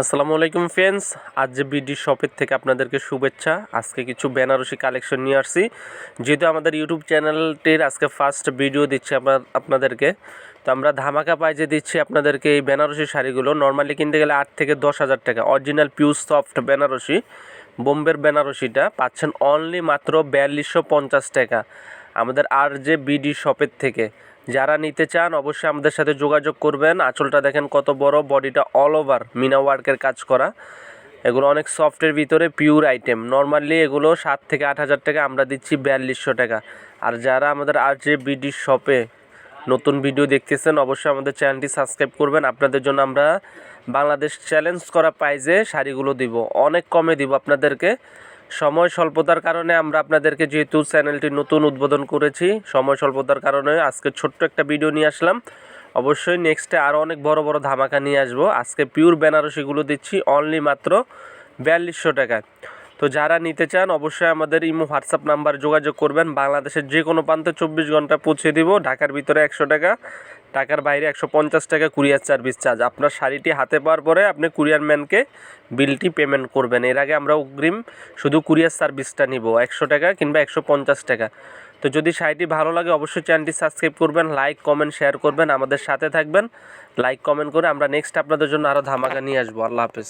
আসসালামু আলাইকুম ফ্রেন্ডস, আজ যে বিডি শপের থেকে আপনাদেরকে শুভেচ্ছা। আজকে কিছু বেনারসি কালেকশন নিয়ে আসছি। যেহেতু আমাদের ইউটিউব চ্যানেলটির আজকে ফার্স্ট ভিডিও দিচ্ছি আপনার আপনাদেরকে, তো আমরা ধামাকা পাইজে দিচ্ছি আপনাদেরকে এই বেনারসি শাড়িগুলো। নর্মালি কিনতে গেলে আট থেকে দশ হাজার টাকা। Original pure soft Benarasi. বোম্বের বেনারসিটা পাচ্ছেন অনলি মাত্র বিয়াল্লিশশো পঞ্চাশ টাকা। আমাদের আর যে বিডি শপের থেকে যারা নিতে চান অবশ্যই আমাদের সাথে যোগাযোগ করবেন। আঁচলটা দেখেন কত বড়, বডিটা অল ওভার মিনা ওয়ার্কের কাজ করা। এগুলো অনেক সফটের ভিতরে পিওর আইটেম নর্মালি এগুলো সাত থেকে আট হাজার টাকা, আমরা দিচ্ছি বিয়াল্লিশশো টাকা। আর যারা আমাদের আর যে বিডি শপে নতুন ভিডিও দেখতেছেন, অবশ্যই আমাদের চ্যানেলটি সাবস্ক্রাইব করবেন। আপনাদের জন্য আমরা বাংলাদেশ চ্যালেঞ্জ করা প্রাইজে শাড়িগুলো দিব। অনেক কমে দিব আপনাদেরকে। সময় স্বল্পতার কারণে আমরা আপনাদেরকে যেহেতু চ্যানেলটি নতুন উদ্বোধন করেছি, সময় স্বল্পতার কারণে আজকে ছোট্ট একটা ভিডিও নিয়ে আসলাম। অবশ্যই নেক্সটে আরও অনেক বড় বড় ধামাকা নিয়ে আসব। আজকে পিওর বেনারসিগুলো দিচ্ছি অনলি মাত্র বিয়াল্লিশশো টাকায়। তো যারা নিতে চান, অবশ্যই আমাদের ইমো, হোয়াটসঅ্যাপ নাম্বার যোগাযোগ করবেন। বাংলাদেশের যে কোনো প্রান্তে চব্বিশ ঘণ্টা পৌঁছে দিব। ঢাকার ভিতরে একশো টাকা টাকার বাইরে একশো পঞ্চাশ টাকা কুরিয়ার সার্ভিস চার্জ। আপনার শাড়িটি হাতে পাওয়ার পরে আপনি কুরিয়ার ম্যানকে বিলটি পেমেন্ট করবেন। এর আগে আমরা অগ্রিম শুধু কুরিয়ার সার্ভিসটা নিব, একশো টাকা কিংবা একশো পঞ্চাশ টাকা। তো যদি শাড়িটি ভালো লাগে, অবশ্যই চ্যানেলটি সাবস্ক্রাইব করবেন, লাইক, কমেন্ট, শেয়ার করবেন। আমাদের সাথে থাকবেন, লাইক, কমেন্ট করে আমরা নেক্সট আপনাদের জন্য আরও ধামাকা নিয়ে আসব। আল্লাহ হাফেজ।